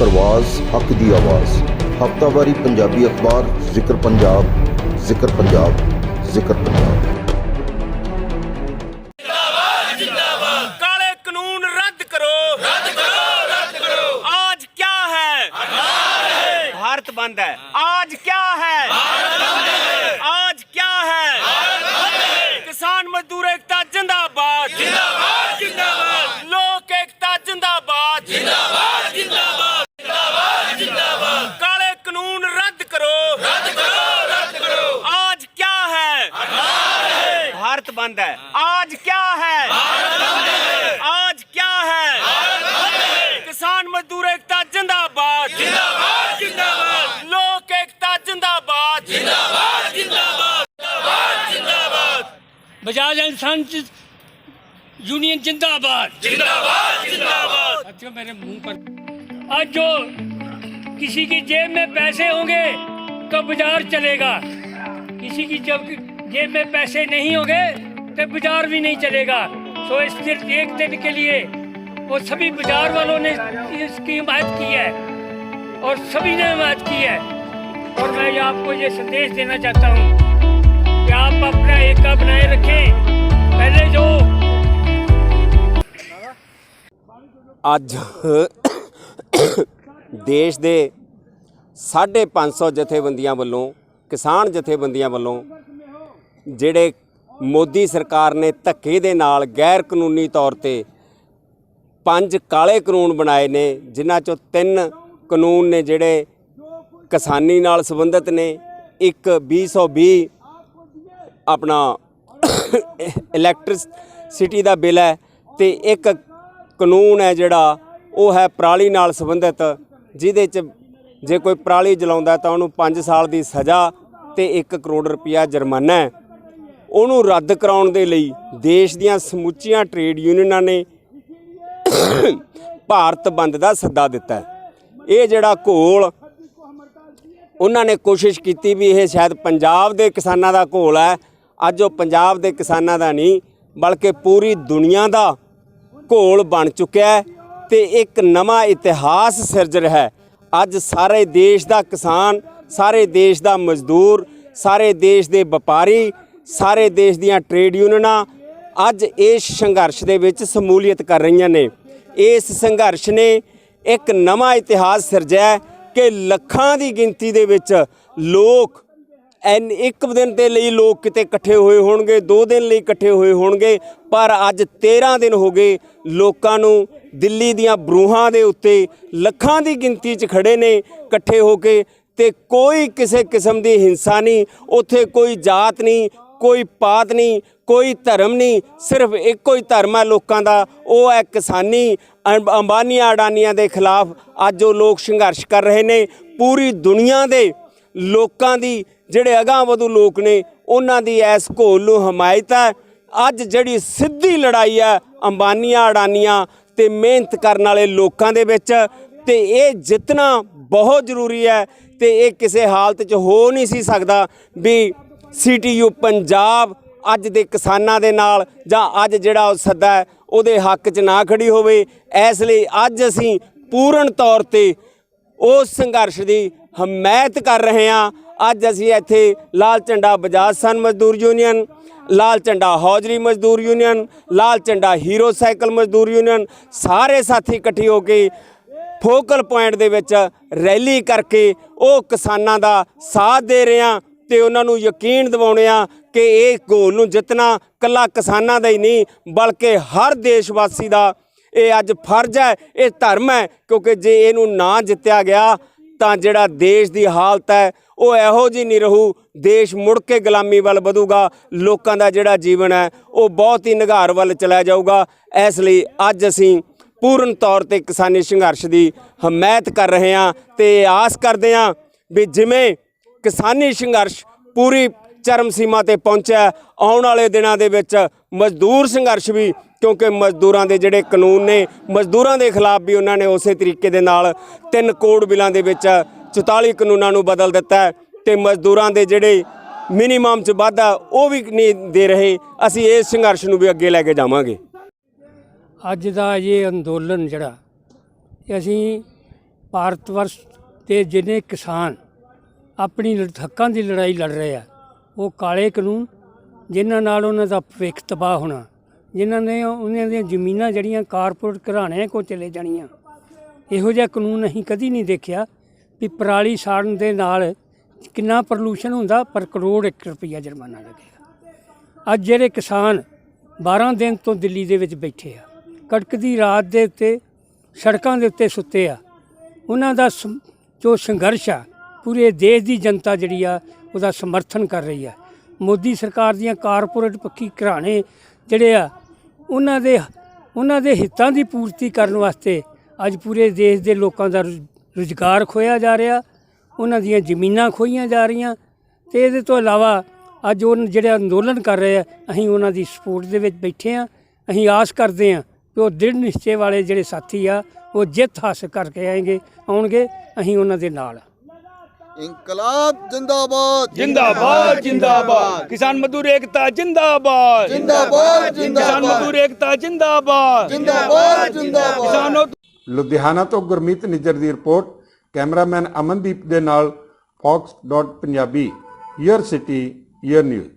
ਪ੍ਰਵਾਜ਼ ਹੱਕ ਦੀ ਆਵਾਜ਼ ਹਫਤਾਵਾਰੀ ਪੰਜਾਬੀ ਅਖਬਾਰ ਜ਼ਿਕਰ ਪੰਜਾਬ ਜ਼ਿਕਰ ਪੰਜਾਬ ਜ਼ਿਕਰ ਪੰਜਾਬ काले कानून रद्द करो रद्द करो रद्द करो आज क्या है भारत बंद है आज क्या है आज क्या है किसान मजदूर एकता जिंदाबाद जिंदाबाद जिंदाबाद लोक एकता जिंदाबाद जिंदाबाद बजाज एंड यूनियन जिंदाबाद। जिंदाबाद जिंदाबाद। साथियों मेरे मुँह पर आज जो किसी की जेब में पैसे होंगे तो बाज़ार चलेगा। किसी की जब जेब में पैसे नहीं होंगे तो बाज़ार भी नहीं चलेगा। तो इस सिर्फ़ एक दिन के लिए वो सभी बाज़ार वालों ने इसकी हिमायत की है और सभी ने हिमायत की है। और मैं आपको ये संदेश देना चाहता हूँ आप अपना एकता बनाए रखें पहले जो ਅੱਜ ਦੇਸ਼ ਦੇ 550 ਜਥੇਬੰਦੀਆਂ ਵੱਲੋਂ ਕਿਸਾਨ ਜਥੇਬੰਦੀਆਂ ਵੱਲੋਂ ਜਿਹੜੇ ਮੋਦੀ ਸਰਕਾਰ ਨੇ ਧੱਕੇ ਦੇ ਨਾਲ ਗੈਰ ਕਾਨੂੰਨੀ ਤੌਰ ਤੇ ਪੰਜ ਕਾਲੇ ਕਾਨੂੰਨ ਬਣਾਏ ਨੇ ਜਿਨ੍ਹਾਂ ਚੋਂ ਤਿੰਨ ਕਾਨੂੰਨ ਨੇ ਜਿਹੜੇ ਕਿਸਾਨੀ ਨਾਲ ਸੰਬੰਧਿਤ ਨੇ ਇੱਕ 2020 ਆਪਣਾ ਇਲੈਕਟ੍ਰਿਸਿਟੀ ਦਾ ਬਿੱਲ ਹੈ ਤੇ ਇੱਕ ਕਾਨੂੰਨ ਹੈ ਜਿਹੜਾ, ਉਹ ਹੈ ਪਰਾਲੀ ਨਾਲ ਸੰਬੰਧਿਤ, ਜਿਹਦੇ ਚ ਜੇ ਕੋਈ ਪਰਾਲੀ ਜਲਾਉਂਦਾ ਤਾਂ ਉਹਨੂੰ 5 ਸਾਲ ਦੀ ਸਜ਼ਾ ਤੇ 1 ਕਰੋੜ ਰੁਪਇਆ ਜੁਰਮਾਨਾ ਹੈ। ਉਹਨੂੰ ਰੱਦ ਕਰਾਉਣ ਦੇ ਲਈ ਦੇਸ਼ ਦੀਆਂ ਸਮੁੱਚੀਆਂ ਟ੍ਰੇਡ ਯੂਨੀਅਨਾਂ ਨੇ ਭਾਰਤ ਬੰਦ ਦਾ ਸੱਦਾ ਦਿੱਤਾ ਇਹ ਜਿਹੜਾ ਘੋਲ, ਉਹਨਾਂ ਨੇ ਕੋਸ਼ਿਸ਼ ਕੀਤੀ ਵੀ ਇਹ ਸ਼ਾਇਦ ਪੰਜਾਬ ਦੇ ਕਿਸਾਨਾਂ ਦਾ ਘੋਲ ਹੈ ਅੱਜ ਉਹ ਪੰਜਾਬ ਦੇ ਕਿਸਾਨਾਂ ਦਾ ਨਹੀਂ, ਬਲਕਿ ਪੂਰੀ ਦੁਨੀਆ ਦਾ ਘੋਲ ਬਣ ਚੁੱਕਿਆ ਹੈ ਤੇ ਇੱਕ ਨਵਾਂ ਇਤਿਹਾਸ ਸਿਰਜ ਰਿਹਾ ਹੈ। ਅੱਜ ਸਾਰੇ ਦੇਸ਼ ਦਾ ਕਿਸਾਨ, ਸਾਰੇ ਦੇਸ਼ ਦਾ ਮਜ਼ਦੂਰ, ਸਾਰੇ ਦੇਸ਼ ਦੇ ਵਪਾਰੀ, ਸਾਰੇ ਦੇਸ਼ ਦੀਆਂ ਟ੍ਰੇਡ ਯੂਨੀਅਨਾਂ ਅੱਜ ਇਸ ਸੰਘਰਸ਼ ਦੇ ਵਿੱਚ ਸਮੂਲੀਅਤ ਕਰ ਰਹੀਆਂ ਨੇ। ਇਸ ਸੰਘਰਸ਼ ਨੇ ਇੱਕ ਨਵਾਂ ਇਤਿਹਾਸ ਸਿਰਜਿਆ ਕਿ ਲੱਖਾਂ ਦੀ ਗਿਣਤੀ ਦੇ ਵਿੱਚ ਲੋਕ ਐਨ ਇੱਕ ਦਿਨ ਦੇ ਲਈ ਲੋਕ ਕਿਤੇ ਇਕੱਠੇ ਹੋਏ ਹੋਣਗੇ, ਦੋ ਦਿਨ ਲਈ ਇਕੱਠੇ ਹੋਏ ਹੋਣਗੇ, ਪਰ ਅੱਜ 13 ਦਿਨ ਹੋ ਗਏ ਲੋਕਾਂ ਨੂੰ ਦਿੱਲੀ ਦੀਆਂ ਬਰੂਹਾਂ ਦੇ ਉੱਤੇ ਲੱਖਾਂ ਦੀ ਗਿਣਤੀ 'ਚ ਖੜੇ ਨੇ ਇਕੱਠੇ ਹੋ ਕੇ ਤੇ ਕੋਈ ਕਿਸੇ ਕਿਸਮ ਦੀ ਹਿੰਸਾ ਨਹੀਂ, ਉੱਥੇ ਕੋਈ ਜਾਤ ਨਹੀਂ, ਕੋਈ ਪਾਤ ਨਹੀਂ, ਕੋਈ ਧਰਮ ਨਹੀਂ, ਸਿਰਫ ਇੱਕੋ ਹੀ ਧਰਮ ਹੈ ਲੋਕਾਂ ਦਾ, ਉਹ ਹੈ ਕਿਸਾਨੀ, ਅੰਬ- ਅੰਬਾਨੀਆਂ, ਅਡਾਨੀਆਂ ਦੇ ਖਿਲਾਫ ਅੱਜ ਉਹ ਲੋਕ ਸੰਘਰਸ਼ ਕਰ ਰਹੇ ਨੇ, ਪੂਰੀ ਦੁਨੀਆ ਦੇ ਲੋਕਾਂ ਦੀ ਜਿਹੜੇ ਅਗਾਂਹ ਵਧੂ ਲੋਕ ਨੇ, ਉਹਨਾਂ ਦੀ ਇਸ ਘੋਲ ਨੂੰ ਹਮਾਇਤ ਹੈ। ਅੱਜ ਜਿਹੜੀ ਸਿੱਧੀ ਲੜਾਈ ਹੈ, ਅੰਬਾਨੀਆਂ, ਅਡਾਨੀਆਂ ਤੇ ਮਿਹਨਤ ਕਰਨ ਵਾਲੇ ਲੋਕਾਂ ਦੇ ਵਿੱਚ, ਤੇ ਇਹ ਜਿੱਤਣਾ ਬਹੁਤ ਜ਼ਰੂਰੀ ਹੈ ਤੇ ਇਹ ਕਿਸੇ ਹਾਲਤ 'ਚ ਹੋ ਨਹੀਂ ਸੀ ਸਕਦਾ ਵੀ ਸੀਟੀਯੂ ਪੰਜਾਬ ਅੱਜ ਦੇ ਕਿਸਾਨਾਂ ਦੇ ਨਾਲ ਜਾਂ ਅੱਜ ਜਿਹੜਾ ਉਹ ਸੱਦਾ ਉਹਦੇ ਹੱਕ 'ਚ ਨਾ ਖੜੀ ਹੋਵੇ। ਇਸ ਲਈ ਅੱਜ ਅਸੀਂ ਪੂਰਨ ਤੌਰ ਤੇ ਉਸ ਸੰਘਰਸ਼ ਦੀ ਹਮਾਇਤ ਕਰ ਰਹੇ ਹਾਂ। ਅੱਜ ਅਸੀਂ ਇੱਥੇ ਲਾਲ ਝੰਡਾ ਬਜਾਜ ਸਨ ਮਜ਼ਦੂਰ ਯੂਨੀਅਨ, ਲਾਲ ਝੰਡਾ ਹੌਜਰੀ ਮਜ਼ਦੂਰ ਯੂਨੀਅਨ, ਲਾਲ ਝੰਡਾ ਹੀਰੋ ਸਾਈਕਲ ਮਜ਼ਦੂਰ ਯੂਨੀਅਨ, ਸਾਰੇ ਸਾਥੀ ਇਕੱਠੇ ਹੋ ਕੇ ਫੋਕਲ ਪੁਆਇੰਟ ਦੇ ਵਿੱਚ ਰੈਲੀ ਕਰਕੇ ਉਹ ਕਿਸਾਨਾਂ ਦਾ ਸਾਥ ਦੇ ਰਹੇ ਹਾਂ ਤੇ ਉਹਨਾਂ ਨੂੰ ਯਕੀਨ ਦਿਵਾਉਣੇ ਆ ਕਿ ਇਹ ਗੋਲ ਨੂੰ ਜਿੱਤਣਾ ਕੱਲਾ ਕਿਸਾਨਾਂ ਦਾ ਹੀ ਨਹੀਂ, ਬਲਕਿ ਹਰ ਦੇਸ਼ ਵਾਸੀ ਦਾ ਇਹ ਅੱਜ ਫਰਜ਼ ਹੈ, ਇਹ ਧਰਮ ਹੈ, ਕਿਉਂਕਿ ਜੇ ਇਹਨੂੰ ਨਾ ਜਿੱਤਿਆ ਗਿਆ ਤਾਂ ਜਿਹੜਾ ਦੇਸ਼ ਦੀ ਹਾਲਤ ਹੈ, ਉਹ ਇਹੋ ਜੀ ਨਹੀਂ ਰਹੂ। ਦੇਸ਼ ਮੁੜ ਕੇ ਗੁਲਾਮੀ ਵੱਲ ਵਧੂਗਾ। ਲੋਕਾਂ ਦਾ ਜਿਹੜਾ ਜੀਵਨ ਹੈ, ਉਹ ਬਹੁਤ ਹੀ ਨਿਘਾਰ ਵੱਲ ਚਲਾ ਜਾਊਗਾ। ਇਸ ਲਈ ਅੱਜ ਅਸੀਂ ਪੂਰਨ ਤੌਰ ਤੇ ਕਿਸਾਨੀ ਸੰਘਰਸ਼ ਦੀ ਹਮਾਇਤ ਕਰ ਰਹੇ ਹਾਂ ਤੇ ਆਸ ਕਰਦੇ ਹਾਂ ਵੀ ਜਿਵੇਂ ਕਿਸਾਨੀ ਸੰਘਰਸ਼ ਪੂਰੀ ਚਰਮ ਸੀਮਾ ਤੇ ਪਹੁੰਚਿਆ, ਆਉਣ ਵਾਲੇ ਦਿਨਾਂ ਦੇ ਵਿੱਚ ਮਜ਼ਦੂਰ ਸੰਘਰਸ਼ ਵੀ ਕਿਉਂਕਿ ਮਜ਼ਦੂਰਾਂ ਦੇ ਜਿਹੜੇ ਕਾਨੂੰਨ ਨੇ, ਮਜ਼ਦੂਰਾਂ ਦੇ ਖਿਲਾਫ ਵੀ ਉਹਨਾਂ ਨੇ ਉਸੇ ਤਰੀਕੇ ਦੇ ਨਾਲ ਤਿੰਨ ਕੋਡ ਬਿੱਲਾਂ ਦੇ ਵਿੱਚ 44 ਕਾਨੂੰਨਾਂ ਨੂੰ ਬਦਲ ਦਿੱਤਾ ਹੈ ਤੇ ਮਜ਼ਦੂਰਾਂ ਦੇ ਜਿਹੜੇ ਮਿਨੀਮਮ ਚ ਵਾਧਾ ਉਹ ਵੀ ਨਹੀਂ ਦੇ ਰਹੇ। ਅਸੀਂ ਇਸ ਸੰਘਰਸ਼ ਨੂੰ ਵੀ ਅੱਗੇ ਲੈ ਕੇ ਜਾਵਾਂਗੇ। ਅੱਜ ਦਾ ਇਹ ਅੰਦੋਲਨ ਜਿਹੜਾ ਅਸੀਂ ਭਾਰਤ ਵਰਸ਼ ਦੇ ਜਿੰਨੇ ਕਿਸਾਨ ਆਪਣੀ ਹੱਕਾਂ ਦੀ ਲੜਾਈ ਲੜ ਰਹੇ ਆ, ਉਹ ਕਾਲੇ ਕਾਨੂੰਨ, ਜਿਨ੍ਹਾਂ ਨਾਲ ਉਹਨਾਂ ਦਾ ਭਵਿੱਖ ਤਬਾਹ ਹੋਣਾ ਜਿਨ੍ਹਾਂ ਨੇ ਉਹਨਾਂ ਦੀਆਂ ਜ਼ਮੀਨਾਂ ਜਿਹੜੀਆਂ ਕਾਰਪੋਰੇਟ ਘਰਾਣਿਆਂ ਕੋਲ ਚਲੇ ਜਾਣੀਆਂ। ਇਹੋ ਜਿਹਾ ਕਾਨੂੰਨ ਅਸੀਂ ਕਦੀ ਨਹੀਂ ਦੇਖਿਆ ਵੀ ਪਰਾਲੀ ਸਾੜਨ ਦੇ ਨਾਲ ਕਿੰਨਾ ਪ੍ਰਦੂਸ਼ਣ ਹੁੰਦਾ, ਪਰ ਕਰੋੜ 1 ਰੁਪਈਆ ਜੁਰਮਾਨਾ ਲੱਗੇਗਾ। ਅੱਜ ਜਿਹੜੇ ਕਿਸਾਨ 12 ਦਿਨ ਤੋਂ ਦਿੱਲੀ ਦੇ ਵਿੱਚ ਬੈਠੇ ਆ ਕੜਕਦੀ ਰਾਤ ਦੇ ਉੱਤੇ, ਸੜਕਾਂ ਦੇ ਉੱਤੇ ਸੁੱਤੇ ਆ, ਉਹਨਾਂ ਦਾ ਸੰ- ਜੋ ਸੰਘਰਸ਼ ਆ, ਪੂਰੇ ਦੇਸ਼ ਦੀ ਜਨਤਾ ਜਿਹੜੀ ਆ, ਉਹਦਾ ਸਮਰਥਨ ਕਰ ਰਹੀ ਆ। ਮੋਦੀ ਸਰਕਾਰ ਦੀਆਂ ਕਾਰਪੋਰੇਟ ਪੱਖੀ ਘਰਾਣੇ ਜਿਹੜੇ ਆ ਉਹਨਾਂ ਦੇ ਉਹਨਾਂ ਦੇ ਹਿੱਤਾਂ ਦੀ ਪੂਰਤੀ ਕਰਨ ਵਾਸਤੇ ਅੱਜ ਪੂਰੇ ਦੇਸ਼ ਦੇ ਲੋਕਾਂ ਦਾ ਰੁ- ਰੁਜ਼ਗਾਰ ਖੋਇਆ ਜਾ ਰਿਹਾ। ਉਹਨਾਂ ਦੀਆਂ ਜ਼ਮੀਨਾਂ ਖੋਈਆਂ ਜਾ ਰਹੀਆਂ ਤੇ ਇਹਦੇ ਤੋਂ ਇਲਾਵਾ ਅੱਜ ਉਹ ਜਿਹੜੇ ਅੰਦੋਲਨ ਕਰ ਰਹੇ ਆ, ਅਸੀਂ ਉਹਨਾਂ ਦੀ ਸਪੋਰਟ ਦੇ ਵਿੱਚ ਬੈਠੇ ਆ ਅਸੀਂ ਆਸ ਕਰਦੇ ਆ ਕਿ ਉਹ ਦ੍ਰਿੜ ਨਿਸ਼ਚੇ ਵਾਲੇ ਜਿਹੜੇ ਸਾਥੀ ਆ, ਉਹ ਜਿੱਤ ਹਾਸਲ ਕਰਕੇ ਆਏਗੇ, ਆਉਣਗੇ। ਅਸੀਂ ਉਹਨਾਂ ਦੇ ਨਾਲ ਇਨਕਲਾਬ ਜਿੰਦਾਬਾਦ। ਜਿੰਦਾਬਾਦ ਜਿੰਦਾਬਾਦ। ਕਿਸਾਨ ਮਜ਼ਦੂਰ ਏਕਤਾ ਜਿੰਦਾਬਾਦ। ਜਿੰਦਾਬਾਦ ਕਿਸਾਨ ਜਿੰਦਾਬਾਦ। ਮਜ਼ਦੂਰ ਏਕਤਾ ਜਿੰਦਾਬਾਦ। ਜਿੰਦਾਬਾਦ ਜਿੰਦਾਬਾਦ। ਕਿਸਾਨੋ ਲੁਧਿਆਣਾ ਤੋਂ ਗੁਰਮੀਤ ਨਿੱਜਰ ਦੀ ਰਿਪੋਰਟ ਕੈਮਰਾਮੈਨ ਅਮਨਦੀਪ ਦੇ ਨਾਲ fox.ਪੰਜਾਬੀ ਈਅਰ ਸਿਟੀ ਈਅਰ ਨਿਊਜ਼